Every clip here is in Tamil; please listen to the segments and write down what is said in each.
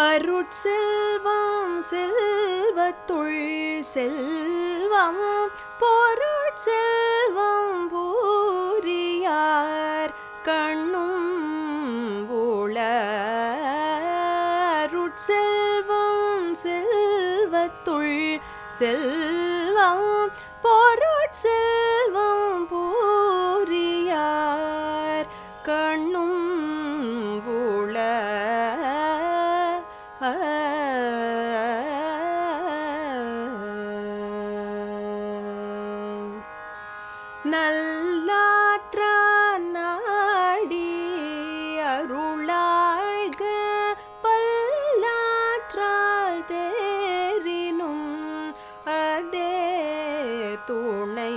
அருட்செல்வம் செல்வத்துள் செல்வம் பொருட்செல்வம் பூரியார் கண்ணும் உள அருட்செல்வம் செல்வத்துள் செல்வம் பொருட்செல்வம் நல்லாற்ற நாடி அருளாழ்க பல்லாற்றால் தேரினும் அதே துணை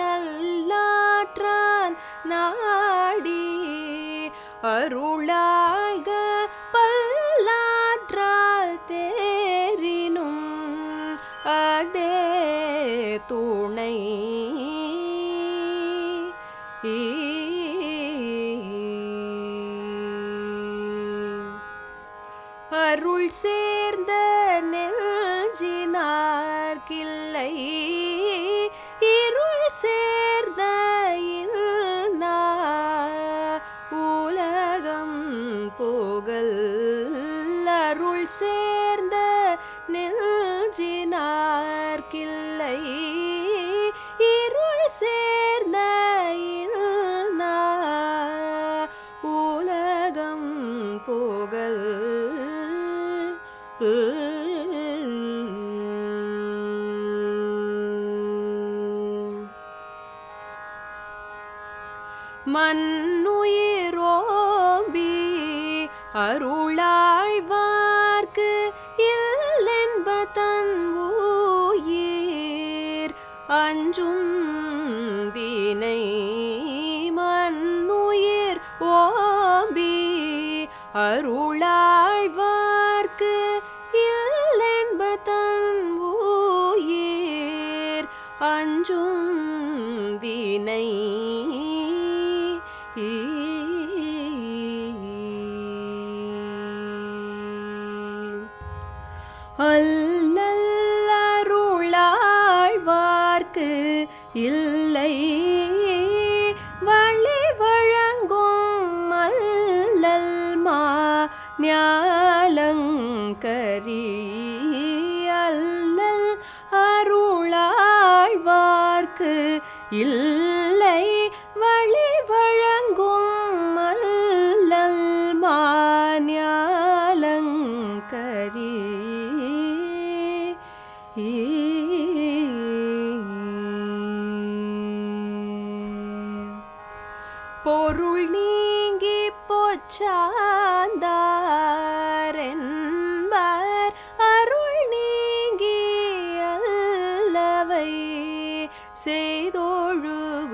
நல்லாற்றான் நாடி அருளாழ்க அருள் சேர்ந்த நெஞ்சினார் கிள்ளை மன்னுயிரோம்பி அருள் அஞ்சும் வினை அல்லருளாழ்வார்க்கு இல்லை. இல்லை வழி வழங்கும் மல்லல் மாஞாலங்கரி பொருள் நீங்கி போச்சா? say do ru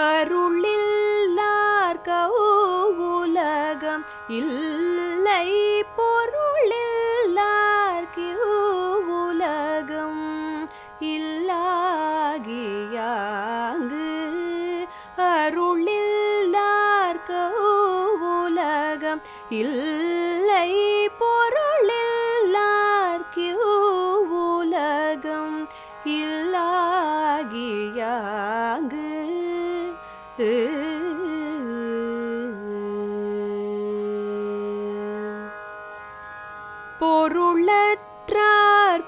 அருளில்லார் உலகம் இல்லை பொருளில்லார் உலகம் இல்லாகியாங்கு அருளில்லார் உலகம் இல்லை பொருள் பொருளற்றார்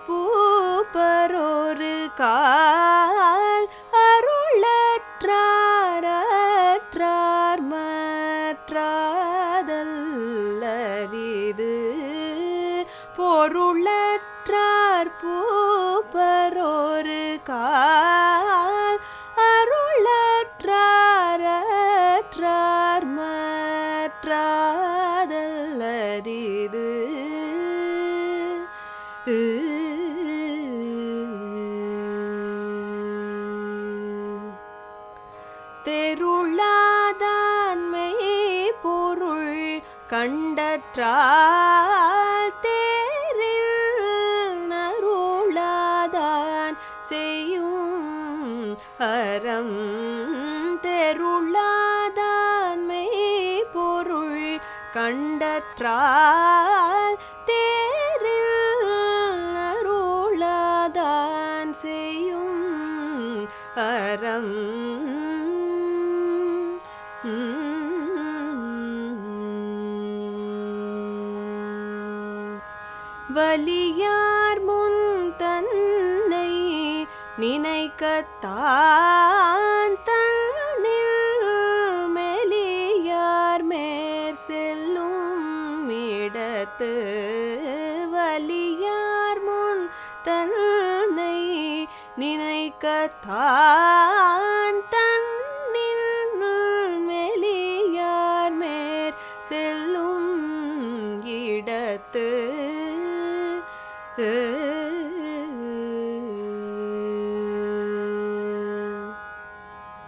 பூப்பரொரு கால் அருளற்றார் அற்றார் மற்றாதல்லரிது. பொருளற்றார் பூப்பரொரு கால் தெருளாதான்மை பொருள் கண்டற்றால் தேரில் நருளாதான் செய்யும் அறம். தெருளாதான்மை பொருள் கண்டற்றால் அறம் வலியார் முன் தன்னை நினைக்கத்தான் தன்னில் மெலியார் மேற் செல்லும் இடத்து. வலியார் முன் தன் நினைக்கத்தான்